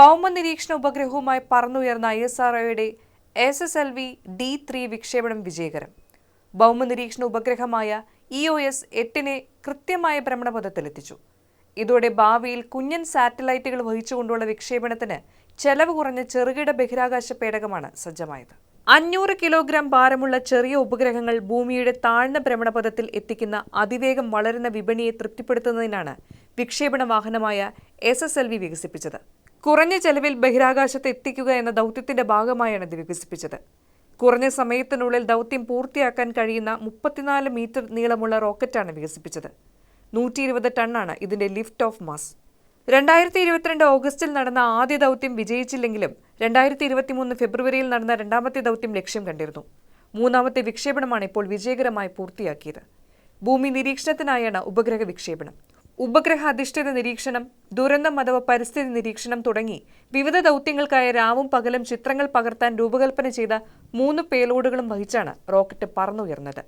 ഭൗമ നിരീക്ഷണ ഉപഗ്രഹവുമായി പറന്നുയർന്ന ഐ എസ് ആർ ഒയുടെ S S L V D three വിക്ഷേപണം വിജയകരം. ഭൗമ നിരീക്ഷണ ഉപഗ്രഹമായ ഇ ഒ എസ് എട്ടിനെ കൃത്യമായ ഭ്രമണപഥത്തിലെത്തിച്ചു. ഇതോടെ ഭാവിയിൽ കുഞ്ഞൻ സാറ്റലൈറ്റുകൾ വഹിച്ചുകൊണ്ടുള്ള വിക്ഷേപണത്തിന് ചെലവ് കുറഞ്ഞ ചെറുകിട ബഹിരാകാശ പേടകമാണ് സജ്ജമായത്. അഞ്ഞൂറ് കിലോഗ്രാം ഭാരമുള്ള ചെറിയ ഉപഗ്രഹങ്ങൾ ഭൂമിയുടെ താഴ്ന്ന ഭ്രമണപഥത്തിൽ എത്തിക്കുന്ന അതിവേഗം വളരുന്ന വിപണിയെ തൃപ്തിപ്പെടുത്തുന്നതിനാണ് വിക്ഷേപണ വാഹനമായ എസ് വികസിപ്പിച്ചത്. കുറഞ്ഞ ചെലവിൽ ബഹിരാകാശത്ത് എത്തിക്കുക എന്ന ദൗത്യത്തിന്റെ ഭാഗമായാണ് ഇത് വികസിപ്പിച്ചത്. കുറഞ്ഞ സമയത്തിനുള്ളിൽ ദൗത്യം പൂർത്തിയാക്കാൻ കഴിയുന്ന മുപ്പത്തിനാല് മീറ്റർ നീളമുള്ള റോക്കറ്റാണ് വികസിപ്പിച്ചത്. നൂറ്റി ഇരുപത് ടണ്ണാണ് ഇതിന്റെ ലിഫ്റ്റ് ഓഫ് മാസ്. രണ്ടായിരത്തി ഇരുപത്തിരണ്ട് ഓഗസ്റ്റിൽ നടന്ന ആദ്യ ദൗത്യം വിജയിച്ചില്ലെങ്കിലും രണ്ടായിരത്തി ഇരുപത്തിമൂന്ന് ഫെബ്രുവരിയിൽ നടന്ന രണ്ടാമത്തെ ദൗത്യം ലക്ഷ്യം കണ്ടിരുന്നു. മൂന്നാമത്തെ വിക്ഷേപണമാണ് ഇപ്പോൾ വിജയകരമായി പൂർത്തിയാക്കിയത്. ഭൂമി നിരീക്ഷണത്തിനായാണ് ഉപഗ്രഹ വിക്ഷേപണം. ഉപഗ്രഹ അധിഷ്ഠിത നിരീക്ഷണം ദുരന്തം അഥവാ പരിസ്ഥിതി നിരീക്ഷണം തുടങ്ങി വിവിധ ദൗത്യങ്ങൾക്കായി രാവും പകലും ചിത്രങ്ങൾ പകർത്താൻ രൂപകൽപ്പന ചെയ്ത മൂന്ന് പേലോഡുകളും വഹിച്ചാണ് റോക്കറ്റ് പറന്നുയർന്നത്.